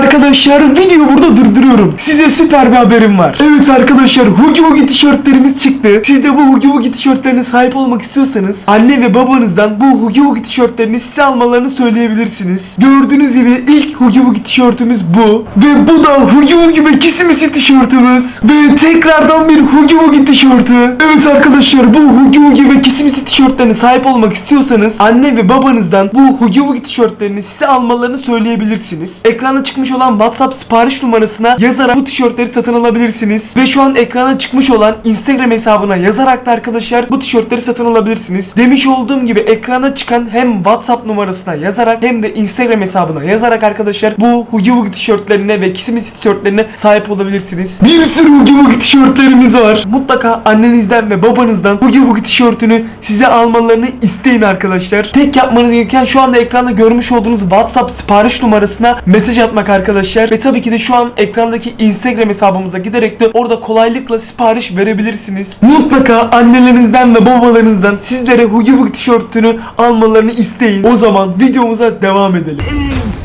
arkadaşlar videoyu burada durduruyorum. Size süper bir haberim var. Evet arkadaşlar Hugi Hugi tişörtlerimiz çıktı. Siz de bu Hugi Hugi tişörtlerine sahip olmak istiyorsanız anne ve babanızdan bu Hugi Hugi tişörtlerini size almalarını söyleyebilirsiniz. Gördüğünüz gibi ilk Hugi Hugi tişörtümüz bu. Ve bu da Hugi Hugi ve Kisimisi tişörtümüz. Ve tekrardan bir Hugi Hugi tişörtü. Evet arkadaşlar bu Hugi Hugi ve Kisimisi tişörtlerine sahip olmak istiyorsanız anne ve babanızdan bu Hugi Hugi tişörtlerini size almalarını söyleyebilirsiniz. Ekrana çıkmış olan WhatsApp sipariş numarasına yazarak bu tişörtleri satın alabilirsiniz. Ve şu an ekrana çıkmış olan Instagram hesabına yazarak da arkadaşlar bu tişörtleri satın alabilirsiniz. Demiş olduğum gibi ekrana çıkan hem WhatsApp numarasına yazarak hem de Instagram hesabına yazarak arkadaşlar bu Hugi Hugi tişörtlerine ve Kisimisi tişörtlerine sahip olabilirsiniz. Bir sürü Hugi Hugi tişörtlerimiz var. Mutlaka annenizden ve babanızdan Hugi Hugi tişörtünü size almalarını isteyin arkadaşlar. Tek yapmanız gereken şu anda ekranda görmüş olduğunuz WhatsApp sipariş numarasına mesaj atmak arkadaşlar. Ve tabii ki de şu an ekrandaki Instagram hesabımıza giderek de orada kolaylıkla sipariş verebilirsiniz. Mutlaka annelerinizden ve babalarınızdan sizlere Hugi Hugi tişörtünü almalarını isteyin. O zaman videomuza devam edelim.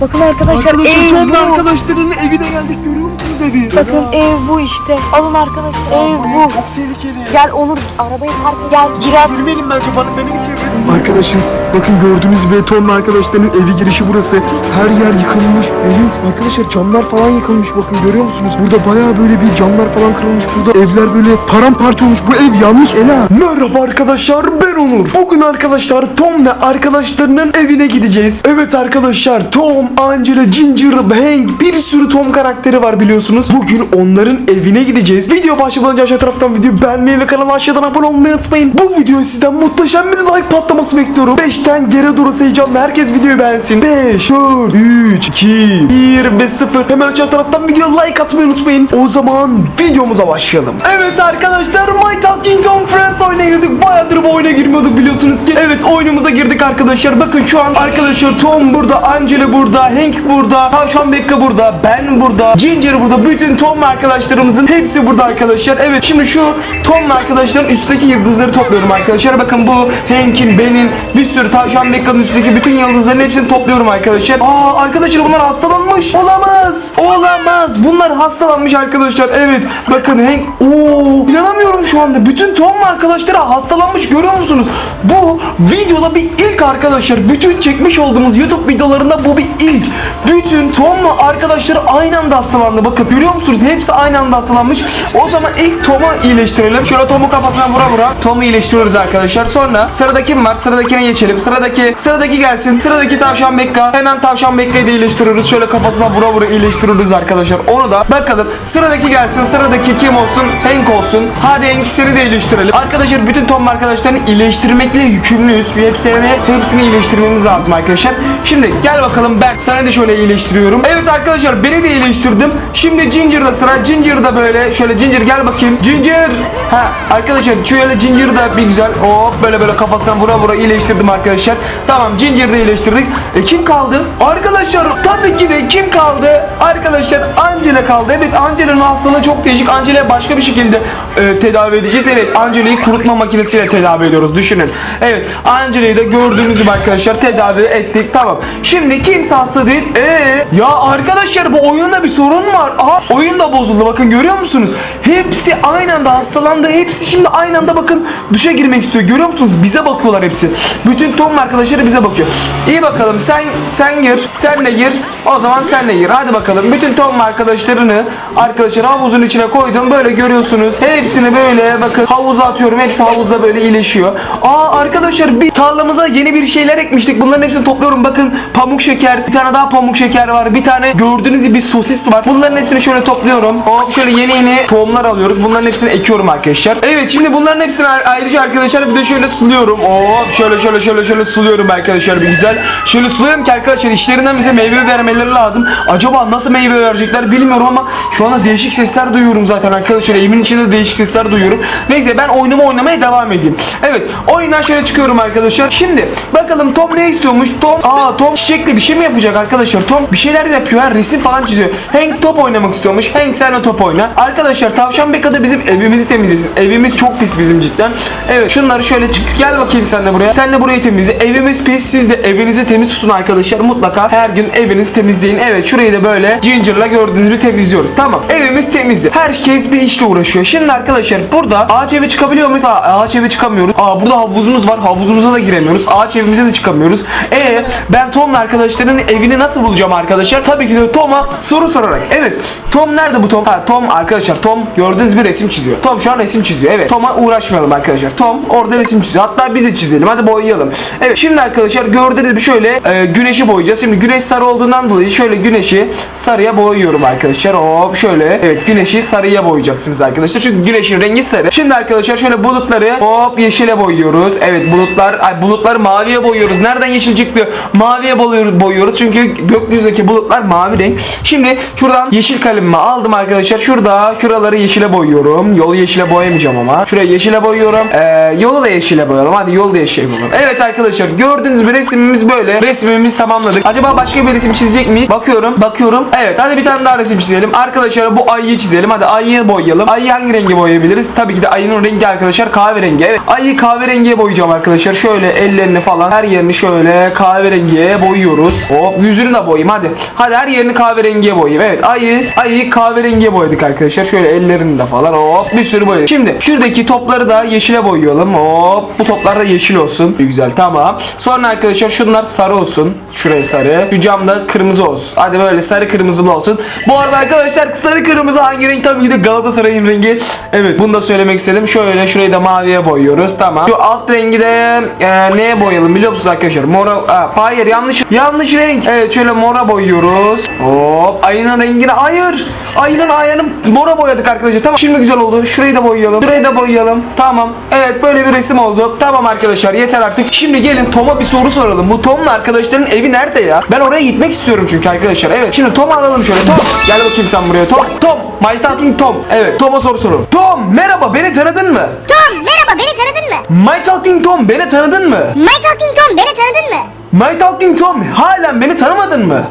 Bakın arkadaşlar, ev Tom bu. ve arkadaşlarının evine geldik görüyor musunuz evi? Bakın ev bu işte. Alın arkadaşlar. Ev bu. Çok tehlikeli. Gel Onur arabayı park et. Gel biraz. Girmeyelim bence bana benim için. Arkadaşım bakın gördüğünüz gibi Tom ve arkadaşlarının evi girişi burası. Her yer yıkılmış. Evet arkadaşlar camlar falan yıkılmış bakın görüyor musunuz? Burada bayağı böyle bir camlar falan kırılmış. Burada evler böyle paramparça olmuş. Bu ev yanmış Ela. Merhaba arkadaşlar ben Onur. Bugün arkadaşlar Tom ve arkadaşlarının evine gideceğiz. Evet arkadaşlar Tom, Angela, Ginger, Hank bir sürü Tom karakteri var biliyorsunuz. Bugün onların evine gideceğiz. Video başlamadan önce aşağı taraftan videoyu beğenmeyi ve kanala aşağıdan abone olmayı unutmayın. Bu videoyu sizden muhteşem bir like patlaması bekliyorum. 5'ten geri doğru sayacağım herkes videoyu beğensin. 5, 4, 3, 2, 1 ve 0. Hemen aşağı taraftan video like atmayı unutmayın. O zaman videomuza başlayalım. Evet arkadaşlar My Talking Tom Friends oyuna girdik. Bayağıdır bu oyuna girmiyorduk biliyorsunuz ki. Evet oyunumuza girdik arkadaşlar. Bakın şu an arkadaşlar Tom burada, Angela burada, Hank burada, Tavşan Bekka burada, ben burada, Ginger burada. Bütün Tom arkadaşlarımızın hepsi burada arkadaşlar. Evet şimdi şu Tom arkadaşların üstteki yıldızları topluyorum arkadaşlar. Bakın bu Hank'in, benim, bir sürü Tavşan Bekka'nın üstteki bütün yıldızların hepsini topluyorum arkadaşlar. Aa arkadaşlar bunlar hastalanmış. Olamaz. Olamaz. Bunlar hastalanmış arkadaşlar. Evet. Bakın Hank. Oo inanamıyorum şu anda. Bütün Tom arkadaşları hastalanmış görüyor musunuz? Bu videoda bir ilk arkadaşlar. Bütün çekmiş olduğumuz YouTube videolarında bu bir ilk. Bütün Tom'la arkadaşları aynı anda hastalandı. Bakın görüyor musunuz? Hepsi aynı anda hastalanmış. O zaman ilk Tom'u iyileştirelim. Şöyle Tom'u kafasına vura vura. Tom'u iyileştiriyoruz arkadaşlar. Sonra sırada kim var? Sıradakine geçelim. Sıradaki sıradaki gelsin. Sıradaki tavşan Bekka. Hemen tavşan Bekka'yı da iyileştiriyoruz. Şöyle kafasına vura vura iyileştiriyoruz arkadaşlar. Onu da bakalım. Sıradaki gelsin. Sıradaki kim olsun? Hank olsun. Hadi Hank seni de iyileştirelim. Arkadaşlar bütün Tom arkadaşlarını iyileştirmekle yükümlüyüz. Hepsini, hepsini iyileştirmemiz lazım arkadaşlar. Şimdi gel bakalım Berk sana da şöyle iyileştiriyorum. Evet arkadaşlar beni de iyileştirdim. Şimdi Ginger'da sıra. Ginger'da böyle. Şöyle Ginger gel bakayım. Ginger. Ha arkadaşlar şöyle Ginger'da bir güzel. Hop böyle böyle kafasına vura vura iyileştirdim arkadaşlar. Tamam Ginger'da iyileştirdik. E kim kaldı? Arkadaşlar tabii ki de kim kaldı? Arkadaşlar Angela kaldı. Evet Angela'nın hastalığı çok değişik. Angela'yı başka bir şekilde e, tedavi edeceğiz. Evet Angela'yı kurutma makinesiyle tedavi ediyoruz. Düşünün. Evet Angela'yı da gördüğünüz gibi arkadaşlar tedavi ettik. Tamam. Şimdi kimse hasta değil. Ee, ya arkadaşlar bu oyunda bir sorun var. Aha oyun da bozuldu. Bakın görüyor musunuz? Hepsi aynı anda hastalandı. Hepsi şimdi aynı anda bakın duşa girmek istiyor. Görüyor musunuz? Bize bakıyorlar hepsi. Bütün Tom arkadaşları bize bakıyor. İyi bakalım sen sen gir. Sen de gir. O zaman sen de gir. Hadi bakalım. Bütün Tom arkadaşlarını arkadaşlar havuzun içine koydum. Böyle görüyorsunuz. Hepsini böyle bakın havuza atıyorum. Hepsi havuzda böyle iyileşiyor. Aa arkadaşlar bir tarlamıza yeni bir şeyler ekmiştik. Bunların hepsini topluyorum. Bakın pamuk şeker. Bir tane daha pamuk şeker var. Bir tane gördüğünüz gibi sosis var. Bunların hepsini şöyle topluyorum. Hop şöyle yeni yeni tohumlar alıyoruz. Bunların hepsini ekiyorum arkadaşlar. Evet şimdi bunların hepsini ayrıca arkadaşlar bir de şöyle suluyorum. Hop şöyle şöyle şöyle şöyle suluyorum arkadaşlar bir güzel. Şöyle suluyorum ki arkadaşlar işlerinden bize meyve vermeleri lazım. Acaba nasıl meyve verecekler bilmiyorum ama şu anda değişik sesler duyuyorum zaten arkadaşlar. Evimin içinde de değişik sesler duyuyorum. Neyse ben oyunumu oynamaya devam edeyim. Evet oyundan şöyle çıkıyorum arkadaşlar. Şimdi bakalım Tom ne istiyormuş? Tom aa Tom çiçekle bir şey mi yapacak arkadaşlar? Tom bir şeyler yapıyor. ha, resim falan çiziyor. Hank top oynamak istiyormuş. Hank sen de top oyna. Arkadaşlar Tavşan Beka da bizim evimizi temizlesin. Evimiz çok pis bizim cidden. Evet şunları şöyle çık gel bakayım sen de buraya. Sen de burayı temizle. Evimiz pis. Siz de evinizi temiz tutun arkadaşlar. Mutlaka her gün evinizi temizleyin. Evet şurayı da böyle Ginger'la gördüğünüz gibi temizliyoruz. Tamam. Evimiz temizdi. Herkes bir işle uğraşıyor. Şimdi arkadaşlar burada ağaç eve çıkabiliyor muyuz? Aa, ağaç eve çıkamıyoruz. Aa burada havuzumuz var. Havuzumuza da giremiyoruz. Ağaç evimize de çıkamıyoruz. E ben Tom'la arkadaşlarının evini nasıl bulacağım arkadaşlar? Tabii ki de Tom'a soru sorarak. Evet. Tom nerede bu Tom? Ha Tom arkadaşlar Tom gördüğünüz bir resim çiziyor. Tom şu an resim çiziyor. Evet. Tom'a uğraşmayalım arkadaşlar. Tom orada resim çiziyor. Hatta biz de çizelim. Hadi boyayalım. Evet. Şimdi arkadaşlar gördüğünüz gibi şöyle e, güneşi boyayacağız. Şimdi güneş sarı olduğundan dolayı şöyle güneşi sarıya boyuyorum arkadaşlar. Hop şöyle. Evet güneşi sarıya boyayacaksınız arkadaşlar. Çünkü güneşin rengi sarı. Şimdi arkadaşlar şöyle bulutları hop yeşile boyuyoruz. Evet bulutlar ay bulutları maviye boyuyoruz. Nereden yeşil çıktı? Maviye boyuyoruz. Çünkü gökyüzündeki bulutlar mavi renk. Şimdi şuradan yeşil kalemimi aldım arkadaşlar. Şurada şuraları yeşile boyuyorum. Yolu yeşile boyamayacağım ama. Şurayı yeşile boyuyorum. Ee, yolu da yeşile boyayalım. Hadi yolu da yeşile boyayalım. Evet arkadaşlar gördüğünüz gibi resimimiz böyle. Resmimizi tamamladık. Acaba başka bir resim çizecek miyiz? Bakıyorum. Bakıyorum. Evet hadi bir tane daha resim çizelim. Arkadaşlar bu ayıyı çizelim. Hadi ayıyı boyayalım. Ayıyı hangi rengi boyayabiliriz? Tabii ki de ayının rengi arkadaşlar kahverengi. Evet. Ayıyı kahverengiye boyayacağım arkadaşlar. Şöyle ellerini falan her yerini şöyle kahverengiye boyuyoruz. Hop yüzünü de boyayayım hadi. Hadi her yerini kahverengiye boyayayım. Evet ayı ayıyı kahverengiye boyadık arkadaşlar. Şöyle ellerini de falan hop bir sürü boyadık. Şimdi şuradaki topları da yeşile boyayalım. Hop bu toplar da yeşil olsun. Güzel tamam. Sonra arkadaşlar şunlar sarı olsun. Şuraya sarı. Şu cam da kırmızı olsun. Hadi böyle sarı kırmızılı olsun. Bu arada arkadaşlar sarı kırmızı hangi renk? Tabii ki de Galatasaray'ın rengi. Evet bunu da söylemek istedim. Şöyle şurayı da maviye boyuyoruz. Tamam. Şu alt rengi de e, neye boyayalım biliyor musunuz arkadaşlar? Mora. Aa, hayır yanlış. Yanlış renk. Evet şöyle mora boyuyoruz. Hop. Ayının rengini. Hayır. Ayının ayağını mora boyadık arkadaşlar. Tamam. Şimdi güzel oldu. Şurayı da boyayalım. Şurayı da boyayalım. Tamam. Evet böyle bir resim oldu. Tamam arkadaşlar yeter artık. Şimdi gelin Tom'a bir soru soralım. Bu Tom'la arkadaşların evi nerede ya? Ben oraya gitmek istiyorum çünkü arkadaşlar. Evet şimdi Tom'u alalım şöyle. Tom gel bakayım sen buraya. Tom. Tom. My talking Tom. Evet Tom'a soru soralım. Tom merhaba beni tanıdın mı? Tom merhaba beni tanıdın mı? My talking Tom beni tanıdın mı? My Talking Tom beni tanıdın mı? My talking Tom halen beni tanımadın mı?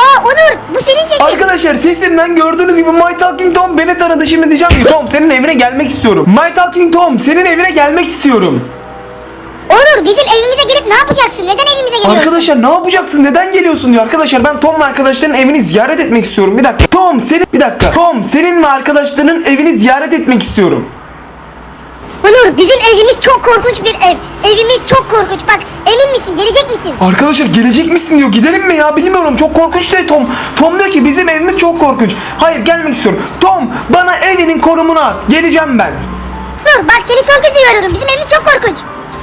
Aa Onur bu senin sesin. Arkadaşlar sesimden gördüğünüz gibi My Talking Tom beni tanıdı. Şimdi diyeceğim ki Tom senin evine gelmek istiyorum. My Talking Tom senin evine gelmek istiyorum. Onur bizim evimize gelip ne yapacaksın? Neden evimize geliyorsun? Arkadaşlar ne yapacaksın? Neden geliyorsun diyor. Arkadaşlar ben Tom'la arkadaşların evini ziyaret etmek istiyorum. Bir dakika. Tom senin bir dakika. Tom senin ve arkadaşlarının evini ziyaret etmek istiyorum. Onur bizim evimiz çok korkunç bir ev. Evimiz çok korkunç. Bak emin misin? Gelecek misin? Arkadaşlar gelecek misin diyor. Gidelim mi ya? Bilmiyorum. Çok korkunç diyor Tom. Tom diyor ki bizim evimiz çok korkunç. Hayır gelmek istiyorum. Tom bana evinin konumunu at. Geleceğim ben. Onur bak seni son kez uyarıyorum. Bizim evimiz çok korkunç.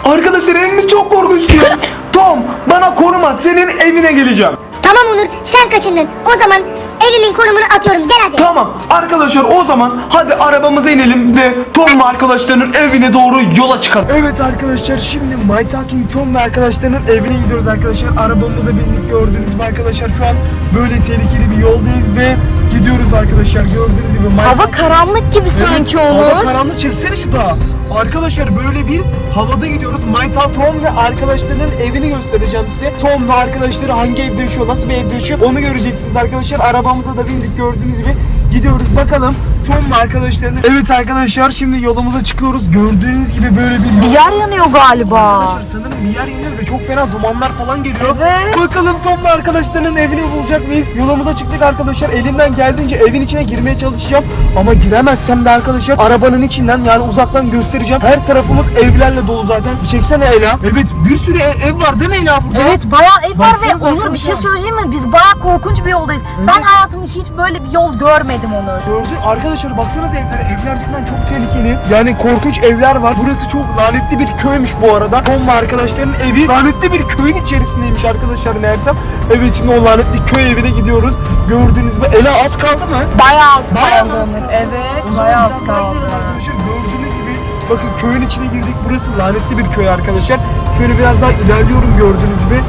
Arkadaşlar evimiz çok korkunç diyor. Tom bana konum at. Senin evine geleceğim. Tamam Onur sen kaşındın. O zaman evimin konumunu atıyorum. Gel hadi. Tamam arkadaşlar o zaman hadi arabamıza inelim ve Tom ve arkadaşlarının evine doğru yola çıkalım. Evet arkadaşlar şimdi My Talking Tom ve arkadaşlarının evine gidiyoruz arkadaşlar. Arabamıza bindik gördüğünüz gibi arkadaşlar şu an böyle tehlikeli bir yoldayız ve gidiyoruz arkadaşlar gördüğünüz gibi. My Hava karanlık gibi sanki Evet, Hava Onur. karanlık çeksene şu dağı. Arkadaşlar böyle bir havada gidiyoruz. Maytal Tom ve arkadaşlarının evini göstereceğim size. Tom ve arkadaşları hangi evde yaşıyor, nasıl bir evde yaşıyor onu göreceksiniz arkadaşlar. Arabamıza da bindik gördüğünüz gibi gidiyoruz bakalım. Tom ve arkadaşlarının... Evet arkadaşlar şimdi yolumuza çıkıyoruz. Gördüğünüz gibi böyle bir Bir yer yanıyor galiba. Arkadaşlar sanırım bir yer yanıyor ve çok fena dumanlar falan geliyor. Evet. Bakalım Tom ve arkadaşlarının evini bulacak mıyız? Yolumuza çıktık arkadaşlar. Elimden geldiğince evin içine girmeye çalışacağım. Ama giremezsem de arkadaşlar arabanın içinden yani uzaktan göstereceğim. Her tarafımız evlerle dolu zaten. Bir çeksene Ela. Evet bir sürü ev, ev var değil mi Ela burada? Evet bayağı ev var ve Onur bir şey söyleyeyim mi? Biz bayağı korkunç bir yoldayız. Ben hayatımda hiç böyle bir yol görmedim Onur. Gördün arkadaşlar baksanız evlere. Evler cidden çok tehlikeli. Yani korkunç evler var. Burası çok lanetli bir köymüş bu arada. Tom ve arkadaşların evi lanetli bir köyün içerisindeymiş arkadaşlar meğersem. Evet şimdi o lanetli köy evine gidiyoruz. Gördüğünüz gibi Ela az kaldı mı? Bayağı az Bayağı kaldı az kaldı. Evet bayağı az kaldı. Arkadaşlar gördüğünüz gibi bakın köyün içine girdik. Burası lanetli bir köy arkadaşlar. Şöyle biraz daha ilerliyorum gördüğünüz gibi.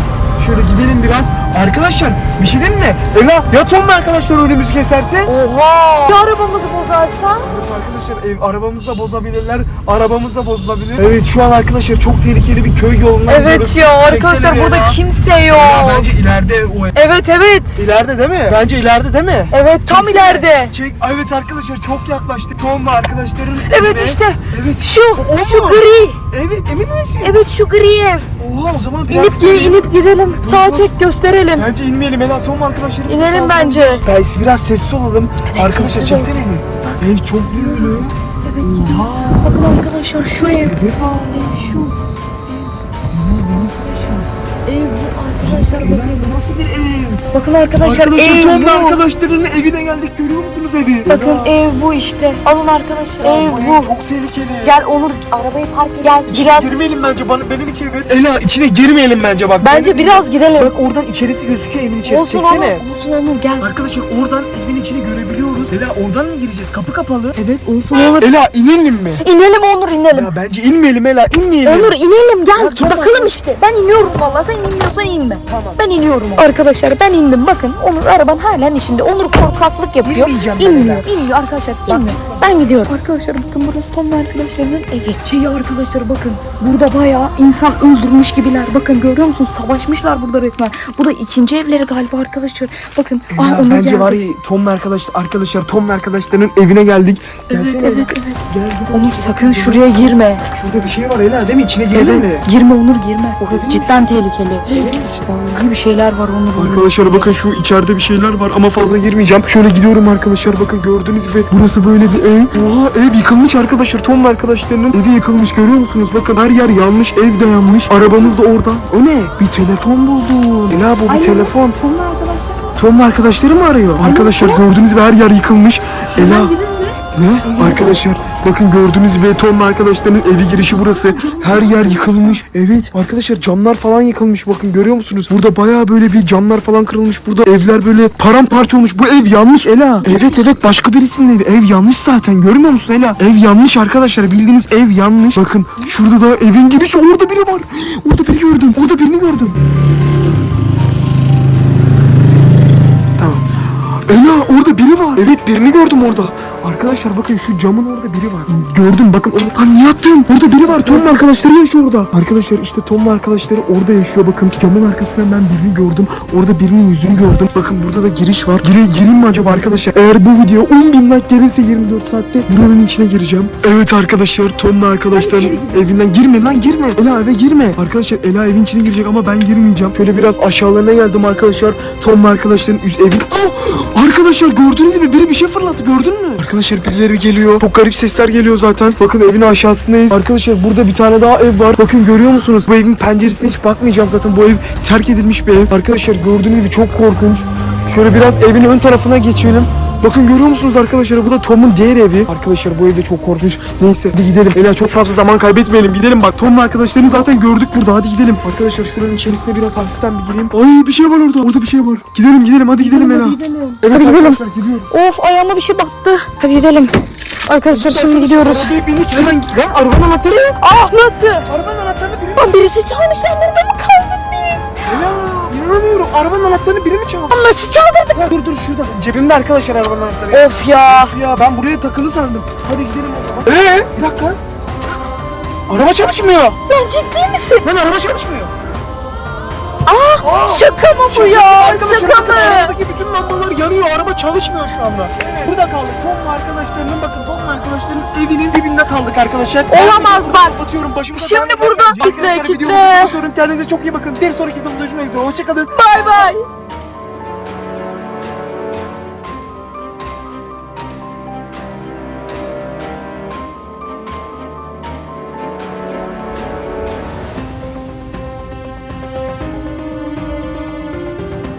Şöyle gidelim biraz. Arkadaşlar bir şey diyeyim mi? Ela ya Tom mu arkadaşlar önümüzü keserse? Oha! Bir arabamızı bozarsa? Evet arkadaşlar ev arabamızı da bozabilirler. Arabamız da bozulabilir. Evet şu an arkadaşlar çok tehlikeli bir köy yolundan gidiyoruz. Evet ya Çeksene arkadaşlar bir burada Ela. kimse yok. bence ileride o ev. Evet evet. İleride değil mi? Bence ileride değil mi? Evet tam Çeksene. ileride. Çek. Evet arkadaşlar çok yaklaştık. Tom ve arkadaşların Evet evine. işte. Evet. Şu O mu? şu gri. Evet emin misin? Evet şu gri ev. Oha o zaman biraz... İnip gi- inip gidelim. Sağa çek gösterelim. Bence inmeyelim Ela Tom arkadaşlarımız. İnelim bence. Biz biraz sessiz olalım. Arkadaşlar sessiz çeksene mi? Ev çok öyle. Evet gidelim. Bakın arkadaşlar şu ev. Ev şu. Ev bu arkadaşlar bakın. Nasıl bir ev? Bakın arkadaşlar, Arkadaşlar ev Tom bu. ve arkadaşlarının evine geldik. Görüyor musunuz evi? Bakın Ela, ev bu işte. Alın arkadaşlar. ev bu bu. ev çok tehlikeli. Gel Onur arabayı park et. Gel İçine biraz. girmeyelim bence bana benim için evet. Ela içine girmeyelim bence bak. Bence Beni- biraz gidelim. Bak oradan içerisi gözüküyor evin içerisi. olsun Çeksene. Onur. Olsun Onur gel. Arkadaşlar oradan evin içini görebiliyoruz. Ela oradan mı gireceğiz? Kapı kapalı. Evet olsun Onur. Ela inelim mi? İnelim Onur inelim. Ya bence inmeyelim Ela inmeyelim. Onur inelim gel. Ya tamam. Bakalım işte. Ben iniyorum vallahi. Sen inmiyorsan inme. Tamam. Ben iniyorum. Arkadaşlar ben indim. Bakın Onur araban halen içinde. Onur korkaklık yapıyor. İnmeyeceğim ben İnmiyor. İnmiyor arkadaşlar. İnmiyor. Ben gidiyorum. Arkadaşlar bakın burası Tom ve arkadaşlarının evi. Şeyi arkadaşlar bakın. Burada bayağı insan öldürmüş gibiler. Bakın görüyor musunuz? Savaşmışlar burada resmen. Burada ikinci evleri galiba arkadaşlar. Bakın. Ya Onur bence geldi. var ya Tom ve arkadaşlar Tom ve arkadaşlarının evine geldik. Evet Gelsene. evet evet. Gel, gel. Onur sakın şuraya girme. Şurada bir şey var Ela değil mi? İçine girelim Evet. mi? Girme Onur girme. Orası cidden tehlikeli. Vallahi bir şeyler var Onur. Arkadaşlar bakın şu içeride bir şeyler var ama fazla girmeyeceğim. Şöyle gidiyorum arkadaşlar bakın gördüğünüz gibi burası böyle bir ev. Oha ev yıkılmış arkadaşlar. Tom ve arkadaşlarının evi yıkılmış görüyor musunuz? Bakın her yer yanmış, ev de yanmış. Arabamız da orada. O ne? Bir telefon buldum. Ela bu bir Alo. telefon. Onur arkadaşlar. Tom ve arkadaşları mı arıyor? Arkadaşlar gördüğünüz gibi her yer yıkılmış. Ela Gidin mi? ne? Arkadaşlar bakın gördüğünüz ve arkadaşlarının evi girişi burası. Her yer yıkılmış. Evet arkadaşlar camlar falan yıkılmış bakın görüyor musunuz? Burada bayağı böyle bir camlar falan kırılmış. Burada evler böyle paramparça olmuş. Bu ev yanmış Ela. Evet evet başka birisinin evi. Ev yanmış zaten görmüyor musun Ela? Ev yanmış arkadaşlar bildiğiniz ev yanmış. Bakın şurada da evin girişi orada biri var. Orada biri gördüm. Orada birini gördüm. Tamam. Ela orada biri var. Evet birini gördüm orada. Arkadaşlar bakın şu camın orada biri var. Gördüm bakın orada. Lan niye attın? Orada biri var. Tom arkadaşları yaşıyor orada. Arkadaşlar işte Tom arkadaşları orada yaşıyor. Bakın camın arkasından ben birini gördüm. Orada birinin yüzünü gördüm. Bakın burada da giriş var. Gire, gireyim mi acaba arkadaşlar? Eğer bu video 10 bin like gelirse 24 saatte buranın içine gireceğim. Evet arkadaşlar Tom arkadaşların evinden girme lan girme. Ela eve girme. Arkadaşlar Ela evin içine girecek ama ben girmeyeceğim. Şöyle biraz aşağılarına geldim arkadaşlar. Tom arkadaşların üst evin. Aa! Arkadaşlar gördüğünüz gibi biri bir şey fırlattı gördün mü? Arkadaşlar birileri geliyor. Çok garip sesler geliyor zaten. Bakın evin aşağısındayız. Arkadaşlar burada bir tane daha ev var. Bakın görüyor musunuz? Bu evin penceresine hiç bakmayacağım zaten. Bu ev terk edilmiş bir ev. Arkadaşlar gördüğünüz gibi çok korkunç. Şöyle biraz evin ön tarafına geçelim. Bakın görüyor musunuz arkadaşlar bu da Tom'un diğer evi. Arkadaşlar bu evde çok korkunç. Neyse hadi gidelim. Ela çok fazla zaman kaybetmeyelim. Gidelim bak Tom'un arkadaşlarını zaten gördük burada. Hadi gidelim. Arkadaşlar şuranın içerisine biraz hafiften bir gireyim. Ay bir şey var orada. Orada bir şey var. Gidelim gidelim hadi gidelim Ela. Evet Hadi gidelim. gidiyoruz. Of ayağıma bir şey battı. Hadi gidelim. Arkadaşlar şimdi gidiyoruz. Arabaya bindik hemen lan arabanın anahtarı yok. Ah nasıl? Arabanın anahtarını biri mi? Lan birisi çalmış lan burada mı kaldık biz? Ela inanamıyorum. Arabanın anahtarını biri mi çaldı? Lan nasıl çaldırdık? Ya dur dur şurada. Cebimde arkadaşlar arabanın anahtarı. Of ya. Of ya ben buraya takılı sandım. Hadi gidelim o zaman. Ee? Bir dakika. Araba çalışmıyor. Lan ciddi misin? Lan araba çalışmıyor. Şaka mı bu ya? Şaka mı? arabadaki bütün lambalar yanıyor. Araba çalışmıyor şu anda. Burada kaldık. Tom arkadaşlarının bakın Tom arkadaşlarının evinin dibinde kaldık arkadaşlar. Olamaz Ben bak. Kapatıyorum başımıza. Şimdi burada. Kitle, kitle. kapatıyorum. Kendinize çok iyi bakın. Bir sonraki videomuzda görüşmek üzere. Hoşçakalın. Bay bay.